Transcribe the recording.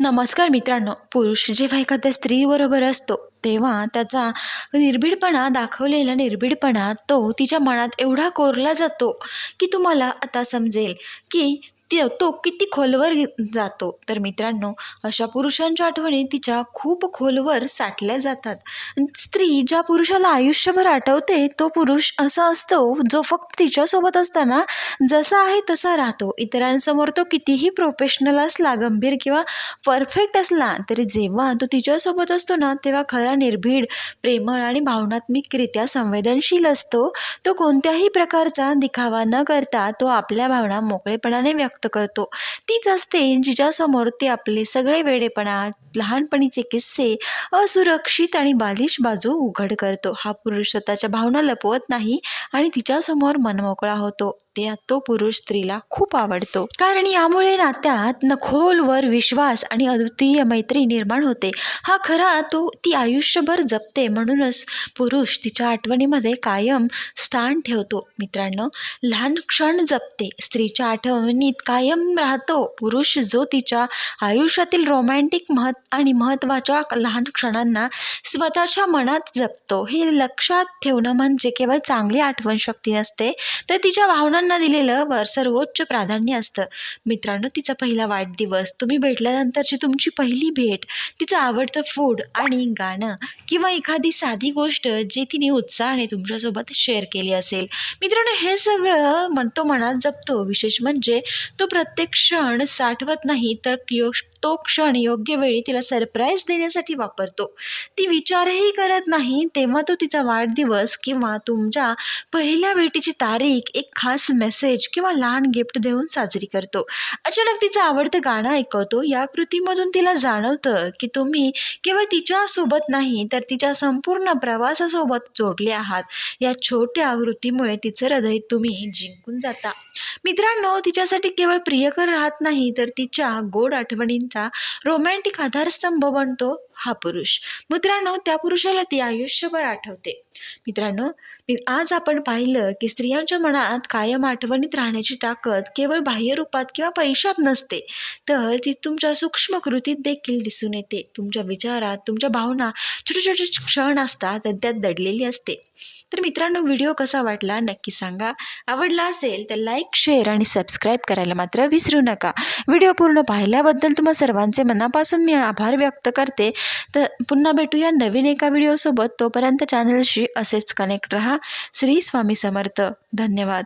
नमस्कार मित्रांनो पुरुष जेव्हा एखाद्या स्त्रीबरोबर असतो तेव्हा त्याचा निर्भीडपणा दाखवलेला निर्भीडपणा तो तिच्या मनात एवढा कोरला जातो की तुम्हाला आता समजेल की ते तो किती खोलवर जातो. तर मित्रांनो अशा पुरुषांच्या आठवणी तिच्या खूप खोलवर साठल्या जातात. स्त्री ज्या पुरुषाला आयुष्यभर आठवते तो पुरुष असा असतो जो फक्त तिच्यासोबत असताना जसा आहे तसा राहतो. इतरांसमोर तो कितीही प्रोफेशनल असला गंभीर किंवा परफेक्ट असला तरी जेव्हा तो तिच्यासोबत असतो ना तेव्हा खरा निर्भीड प्रेमळ आणि भावनात्मकरित्या संवेदनशील असतो. तो कोणत्याही प्रकारचा दिखावा न करता तो आपल्या भावना मोकळेपणाने व्यक्त व्यक्त करतो. तीच असते जिच्यासमोर ते आपले सगळे वेडेपणा लहानपणीचे किस्से असुरक्षित आणि बालिश बाजू उघड करतो. हा पुरुष स्वतःच्या भावना लपवत नाही आणि तिच्यासमोर मनमोकळा होतो. ते तो पुरुष स्त्रीला खूप आवडतो. कारण यामुळे नात्यात न खोलवर विश्वास आणि अद्वितीय मैत्री निर्माण होते. हा खरा तो ती आयुष्यभर जपते. म्हणूनच पुरुष तिच्या आठवणीमध्ये कायम स्थान ठेवतो. मित्रांनो लहान क्षण जपते. स्त्रीच्या आठवणीत कायम राहतो. पुरुष जो तिच्या आयुष्यातील रोमॅन्टिक महत् आणि महत्त्वाच्या लहान क्षणांना स्वतःच्या मनात जपतो. हे लक्षात ठेवणं म्हणजे केवळ चांगली आठवणशक्ती नसते तर तिच्या भावनांना दिलेलं वर सर्वोच्च प्राधान्य असतं. मित्रांनो तिचा पहिला वाढदिवस तुम्ही भेटल्यानंतरची तुमची पहिली भेट तिचं आवडतं फूड आणि गाणं किंवा एखादी साधी गोष्ट जी तिने उत्साहाने तुमच्यासोबत शेअर केली असेल. मित्रांनो हे सगळं मन तो मनात जपतो. विशेष म्हणजे तो प्रत्येक क्षण साठवत नाही तर कियोश तो क्षण योग्य वेळी तिला सरप्राईज देण्यासाठी वापरतो. ती विचारही करत नाही तेव्हा तो तिचा वाढदिवस किंवा तुमच्या पहिल्या भेटीची तारीख एक खास मेसेज किंवा लहान गिफ्ट देऊन साजरी करतो. अचानक तिचं आवडतं गाणं ऐकवतो. या कृतीमधून तिला जाणवतं की तुम्ही केवळ तिच्यासोबत नाही तर तिच्या संपूर्ण प्रवासासोबत जोडले आहात. या छोट्या कृतीमुळे तिचं हृदय तुम्ही जिंकून जाता. मित्रांनो तिच्यासाठी केवळ प्रियकर राहत नाही तर तिच्या गोड आठवणींचा रोमॅन्टिक आधारस्तंभ बनतो हा पुरुष. मित्रांनो त्या पुरुषाला ती आयुष्यभर आठवते. मित्रांनो आज आपण पाहिलं की स्त्रियांच्या मनात कायम आठवणीत राहण्याची ताकद केवळ बाह्य रूपात किंवा पैशात नसते तर ती तुमच्या सूक्ष्म कृतीत देखील दिसून येते. तुमच्या विचारात तुमच्या भावना छोटे छोटे क्षण असतात त्यात दडलेली असते. तर मित्रांनो व्हिडिओ कसा वाटला नक्की सांगा. आवडला असेल तर लाईक शेअर आणि सबस्क्राईब करायला मात्र विसरू नका. व्हिडिओ पूर्ण पाहिल्याबद्दल तुम्हा सर्वांचे मनापासून मी आभार व्यक्त करते. तर पुन्हा भेटूया नवीन एका व्हिडिओसोबत. तोपर्यंत चॅनलशी असेच कनेक्ट रहा. श्री स्वामी समर्थ. धन्यवाद.